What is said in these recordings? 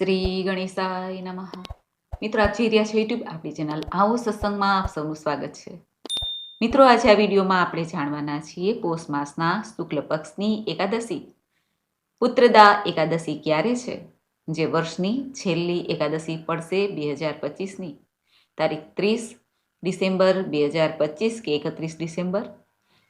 શ્રી ગણેશાય નમઃ. મિત્રો આપ જોઈ રહ્યા છો યુટ્યુબ આપણી ચેનલ આવો સત્સંગમાં આપ સૌનું સ્વાગત છે. મિત્રો, આજે આ વિડીયોમાં આપણે જાણવાના છીએ પોષ માસના શુક્લ પક્ષની એકાદશી. પુત્રદા એકાદશી ક્યારે છે? જે વર્ષની છેલ્લી એકાદશી પડશે બે હજાર પચીસની. તારીખ ત્રીસ ડિસેમ્બર બે હજાર પચીસ કે એકત્રીસ ડિસેમ્બર?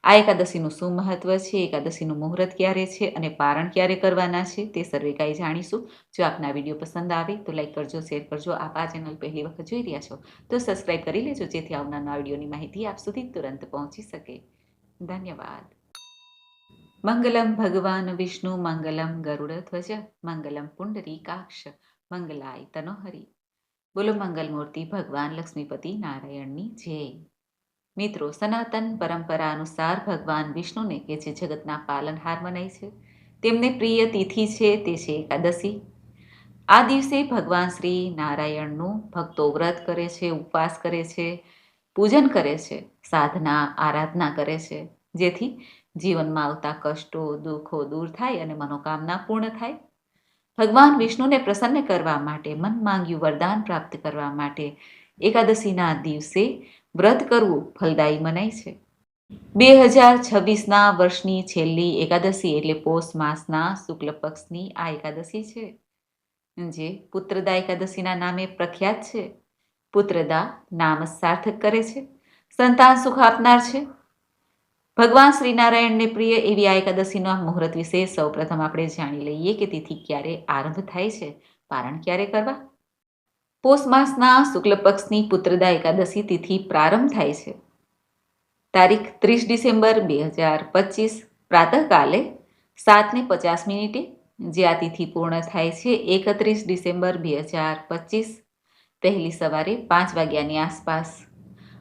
આ એકાદશીનું શું મહત્વ છે? એકાદશીનું મુહૂર્ત ક્યારે છે? અને પારણ ક્યારે કરવાના છે? તે સર્વે કાંઈ જાણીશું. જો આપના વીડિયો પસંદ આવે તો લાઈક કરજો, શેર કરજો, આપ આ ચેનલ પહેલી વખત જોઈ રહ્યા છો તો સબસ્ક્રાઈબ કરી લેજો જેથી આવનારના વિડીયોની માહિતી આપ સુધી તુરંત પહોંચી શકે. ધન્યવાદ. મંગલમ ભગવાન વિષ્ણુ, મંગલમ ગરુડ ધ્વજ, મંગલમ પુંડરીકાક્ષ, મંગલાય તનોહરી. બોલો મંગલમૂર્તિ ભગવાન લક્ષ્મીપતિ નારાયણની જય. મિત્રો, સનાતન પરંપરા અનુસાર ભગવાન વિષ્ણુને કે જે જગતના પાલનહાર મનાય છે. તેમને પ્રિય તિથિ છે તે છે એકાદશી. આ દિવસે ભગવાન શ્રી નારાયણનું ભક્તો વ્રત કરે છે, ઉપવાસ કરે છે, પૂજન કરે છે, સાધના, આરાધના કરે છે, જેથી જીવનમાં આવતા કષ્ટો, દુઃખો દૂર થાય અને મનોકામના પૂર્ણ થાય. ભગવાન વિષ્ણુને પ્રસન્ન કરવા માટે, મન માંગ્યું વરદાન પ્રાપ્ત કરવા માટે, એકાદશીના દિવસે વ્રત કરવું ફલદાયી મનાય છે. બે હજાર છવ્વીસના વર્ષની છેલ્લી એકાદશી એટલે પોષ માસના શુક્લ પક્ષની આ એકાદશી છે. જે પુત્રદા એકાદશીના નામે પ્રખ્યાત છે. પુત્રદા નામ સાર્થક કરે છે. સંતાન સુખ આપનાર છે. ભગવાન શ્રીનારાયણને પ્રિય એવી આ એકાદશીનો મુહૂર્ત વિશે સૌપ્રથમ આપણે જાણી લઈએ કે તિથિ ક્યારે આરંભ થાય છે. પારણ ક્યારે કરવા? પોષ માસના શુક્લ પક્ષની પુત્રદા એકાદશી તિથિ પ્રારંભ થાય છે. તારીખ ત્રીસ ડિસેમ્બર બે હજાર પચીસ, પ્રાતઃકાલે સાતને પચાસ મિનિટે, જે આ તિથિ પૂર્ણ થાય છે એકત્રીસ ડિસેમ્બર બે હજાર પચીસ પહેલી સવારે પાંચ વાગ્યાની આસપાસ.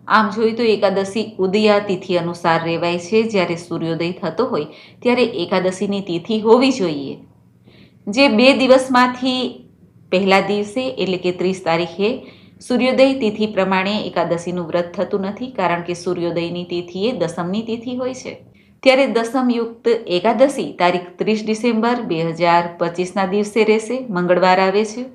આમ જોઈએ તો એકાદશી ઉદયા તિથિ અનુસાર રહેવાય છે. જ્યારે સૂર્યોદય થતો હોય ત્યારે એકાદશીની તિથિ હોવી જોઈએ. જે બે દિવસમાંથી પહેલા દિવસે, એટલે કે ત્રીસ તારીખે, સૂર્યોદય તિથિ પ્રમાણે એકાદશીનું વ્રત થતું નથી, કારણ કે સૂર્યોદયની તિથિ એ દસમની તિથિ હોય છે. ત્યારે દસમયુક્ત એકાદશી તારીખ ત્રીસ ડિસેમ્બર બે હજાર પચીસના દિવસે રહેશે, મંગળવાર આવે છે.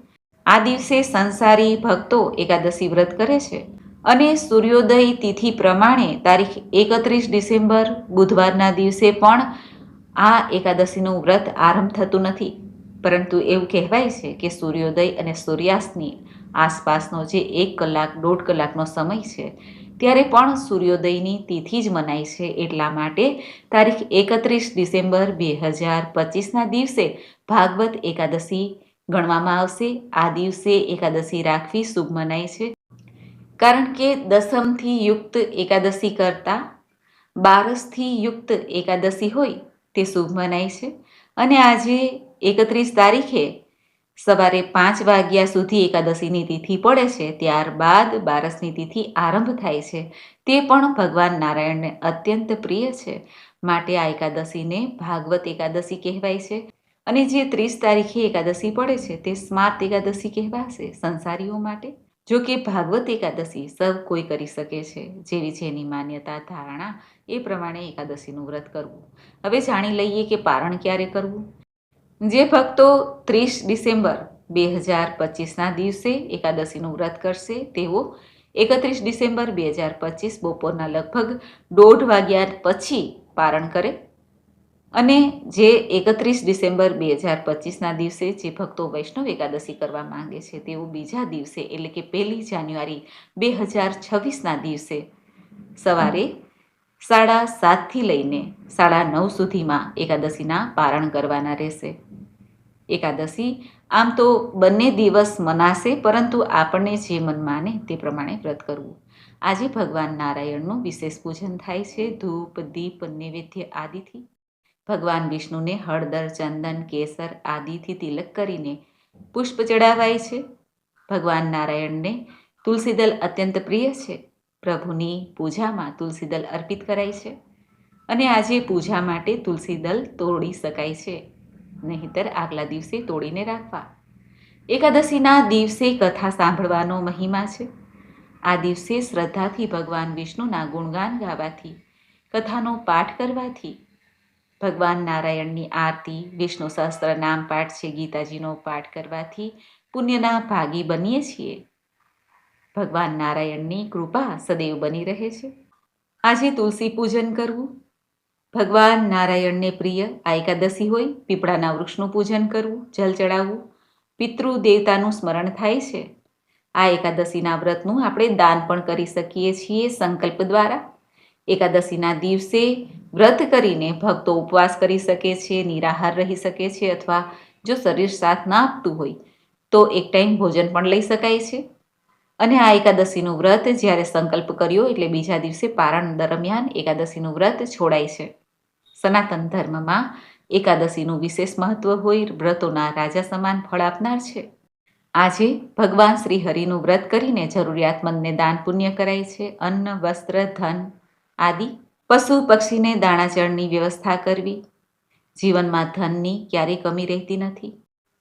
આ દિવસે સંસારી ભક્તો એકાદશી વ્રત કરે છે. અને સૂર્યોદય તિથિ પ્રમાણે તારીખ એકત્રીસ ડિસેમ્બર બુધવારના દિવસે પણ આ એકાદશીનું વ્રત આરંભ થતું નથી. પરંતુ એવું કહેવાય છે કે સૂર્યોદય અને સૂર્યાસ્તની આસપાસનો જે એક કલાક, દોઢ કલાકનો સમય છે, ત્યારે પણ સૂર્યોદયની તિથિ જ મનાય છે. એટલા માટે તારીખ એકત્રીસ ડિસેમ્બર બે હજાર પચીસના દિવસે ભાગવત એકાદશી ગણવામાં આવશે. આ દિવસે એકાદશી રાખવી શુભ મનાય છે. કારણ કે દસમથી યુક્ત એકાદશી કરતાં બારસથી યુક્ત એકાદશી હોય તે શુભ મનાય છે. અને આજે એકત્રીસ તારીખે સવારે પાંચ વાગ્યા સુધી એકાદશીની તિથિ પડે છે. ત્યારબાદ બારસની તિથિ આરંભ થાય છે. તે પણ ભગવાન નારાયણને અત્યંત પ્રિય છે. માટે આ એકાદશીને ભાગવત એકાદશી કહેવાય છે. અને જે ત્રીસ તારીખે એકાદશી પડે છે તે સ્માર્ત એકાદશી કહેવાશે સંસારીઓ માટે. જો કે ભાગવત એકાદશી સૌ કોઈ કરી શકે છે. જેવી જેની માન્યતા, ધારણા એ પ્રમાણે એકાદશીનું વ્રત કરવું. હવે જાણી લઈએ કે પારણ ક્યારે કરવું? જે ભક્તો ત્રીસ ડિસેમ્બર બે હજાર પચીસના દિવસે એકાદશીનું વ્રત કરશે, તેઓ એકત્રીસ ડિસેમ્બર બે હજાર પચીસ બપોરના લગભગ દોઢ વાગ્યા પછી પારણ કરે. અને જે એકત્રીસ ડિસેમ્બર બે હજાર પચીસના દિવસે જે ભક્તો વૈષ્ણવ એકાદશી કરવા માંગે છે, તેઓ બીજા દિવસે એટલે કે પહેલી જાન્યુઆરી બે હજાર છવ્વીસના દિવસે સવારે સાડા સાતથી લઈને સાડા નવ સુધીમાં એકાદશીના પારણ કરવાના રહેશે. એકાદશી. આમ તો બંને દિવસ મનાશે, પરંતુ આપણને જે મન માને તે પ્રમાણે વ્રત કરવું. આજે ભગવાન નારાયણનું વિશેષ પૂજન થાય છે, ધૂપ, દીપ, નૈવેદ્ય આદિથી. ભગવાન વિષ્ણુને હળદર, ચંદન, કેસર આદિથી તિલક કરીને પુષ્પ ચડાવાય છે. ભગવાન નારાયણને તુલસીદલ અત્યંત પ્રિય છે. પ્રભુની પૂજામાં તુલસીદલ અર્પિત કરાય છે. અને આજે પૂજા માટે તુલસીદલ તોડી શકાય છે. નહીતર આગલા દિવસે તોડીને રાખવા. એકાદશીના દિવસે કથા સાંભળવાનો મહિમા છે. આ દિવસે શ્રદ્ધાથી ભગવાન વિષ્ણુના ગુણગાન ગાવાથી, કથાનો પાઠ કરવાથી. ભગવાન નારાયણની આરતી, વિષ્ણુ સહસ્ત્ર નામ પાઠ છે, ગીતાજીનો પાઠ કરવાથી પુણ્યના ભાગી બનીએ છીએ. ભગવાન નારાયણની કૃપા સદૈવ બની રહે છે. આજે તુલસી પૂજન કરવું. ભગવાન નારાયણને પ્રિય આ એકાદશી હોય, પીપળાના વૃક્ષનું પૂજન કરવું, જલ ચડાવવું, પિતૃ દેવતાનું સ્મરણ થાય છે. આ એકાદશીના વ્રતનું આપણે દાન પણ કરી શકીએ છીએ સંકલ્પ દ્વારા. એકાદશીના દિવસે વ્રત કરીને ભક્તો ઉપવાસ કરી શકે છે, નિરાહાર રહી શકે છે અથવા જો શરીર સાથ ના આપતું હોય, તો એક ટાઈમ ભોજન પણ લઈ શકાય છે. અને આ એકાદશીનું વ્રત જ્યારે સંકલ્પ કર્યો એટલે બીજા દિવસે પારણ દરમિયાન એકાદશીનું વ્રત છોડાય છે. સનાતન ધર્મમાં એકાદશીનું વિશેષ મહત્વ હોય, વ્રતોના રાજા સમાન ફળ આપનાર છે. આજે ભગવાન શ્રી હરિનું વ્રત કરીને જરૂરિયાતમંદને દાન પુણ્ય કરાય છે. અન્ન, વસ્ત્ર, ધન આદિ પશુ પક્ષીને દાણાચળની વ્યવસ્થા કરવી. જીવનમાં ધનની ક્યારેય કમી રહેતી નથી.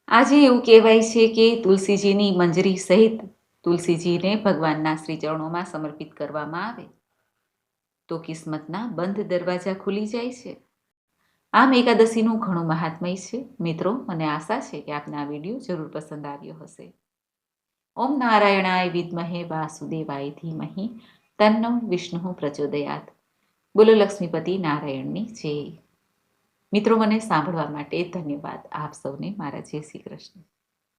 આજે એવું કહેવાય છે કે તુલસીજીની મંજરી સહિત તુલસીજીને ભગવાનના શ્રી ચરણોમાં સમર્પિત કરવામાં આવે. તો કિસ્મતના બંધ દરવાજા ખુલી જાય છે. આમ એકાદશીનું ઘણું મહાત્મય છે. મિત્રો, મને આશા છે કે આપને આ વીડિયો જરૂર પસંદ આવ્યો હશે. ઓમ નારાયણાય વિદ્મહે વાસુદેવાય ધીમહિ. તન્નો વિષ્ણુ પ્રચોદયાત. બોલો લક્ષ્મીપતિ નારાયણની જય. મિત્રો, મને સાંભળવા માટે ધન્યવાદ. આપ સૌને મારા જય શ્રી કૃષ્ણ.